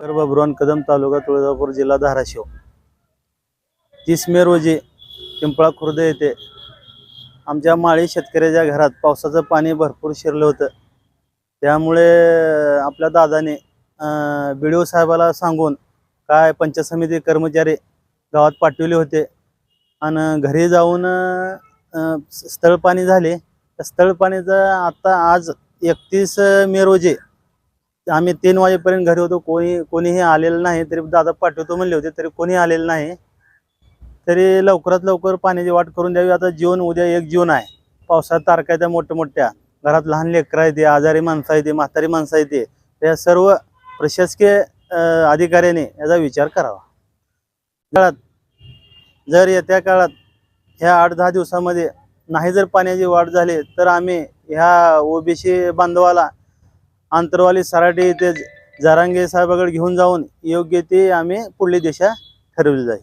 तर बब्रुवान कदम तालुका तुळजापूर जिल्हा धाराशिव. तीस मे रोजी पिंपळा खुर्द येथे आमच्या माळी शेतकऱ्याच्या घरात पावसाचं पाणी भरपूर शिरलं होतं. त्यामुळे आपल्या दादाने बी डी ओ साहेबाला सांगून काय पंचायत समिती कर्मचारी गावात पाठवले होते. आणि घरी जाऊन स्थळ पाणी झाले. त्या स्थळ पाणीचं आता आज एकतीस मे रोजी आम्ही तीन वाजेपर्यंत घरी होतो. कोणी कोणीही आलेलं नाही. तरी दादा पाठवतो म्हणले होते तरी कोणी आलेलं नाही. तरी लवकरात लवकर पाण्याची वाट करून द्यावी. आता जीवन उद्या एक जीवन आहे. पावसात तारखा आहेत त्या मोठ्या मोठ्या घरात लहान लेकरं आहेत आजारी माणसं आहेत म्हातारी माणसं आहेत या सर्व प्रशासकीय अधिकाऱ्याने याचा विचार करावा. काळात जर येत्या काळात ह्या आठ दहा दिवसामध्ये नाही जर पाण्याची वाढ झाली तर आम्ही ह्या ओबीसी बांधवाला आंतरवाली सराटी येथे जारांगे साहेबाकडे घेऊन जाऊन योग्य ती आम्ही पुढली दिशा ठरवली जाईल.